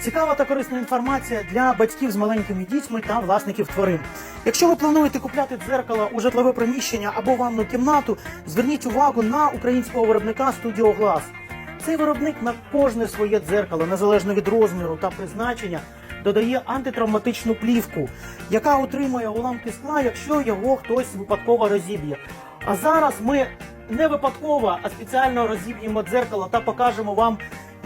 Цікава та корисна інформація для батьків з маленькими дітьми та власників тварин. Якщо ви плануєте купляти дзеркало у житлове приміщення або ванну кімнату, зверніть увагу на українського виробника Studio Glass. Цей виробник на кожне своє дзеркало, незалежно від розміру та призначення, додає антитравматичну плівку, яка утримує уламки скла, якщо його хтось випадково розіб'є. А зараз ми не випадково, а спеціально розіб'ємо дзеркало та покажемо вам,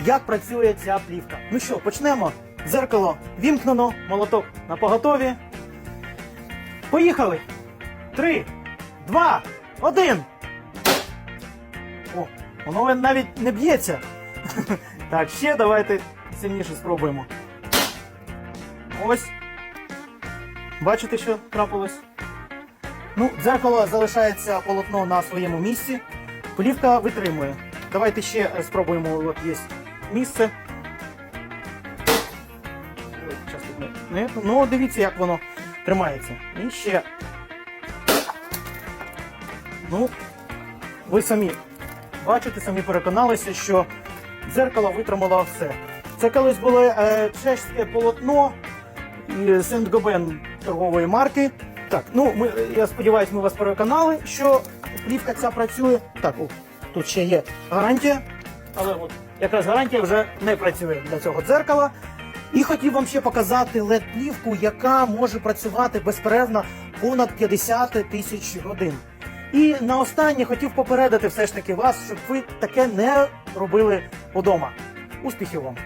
як працює ця плівка. Ну що, почнемо. Дзеркало вімкнено, молоток на поготові. Поїхали! Три, два, один. О, воно навіть не б'ється. Так, ще давайте сильніше спробуємо. Ось. Бачите, що трапилось? Ну, дзеркало залишається полотно на своєму місці. Плівка витримує. Давайте ще е, спробуємо. От є місце. Ну, дивіться, як воно тримається. І ще. Ну, ви самі бачите, самі переконалися, що дзеркало витримало все. Це колись було е, чешське полотно Сент-Гобен торгової марки. Так, ну ми, я сподіваюся, ми вас переконали, що плівка ця працює. Так, о, тут ще є гарантія, але от якраз гарантія вже не працює для цього дзеркала. І хотів вам ще показати LED-плівку, яка може працювати безперервно понад 50 тисяч годин. І на останнє хотів попередити все ж таки вас, щоб ви таке не робили вдома. Успіхів вам!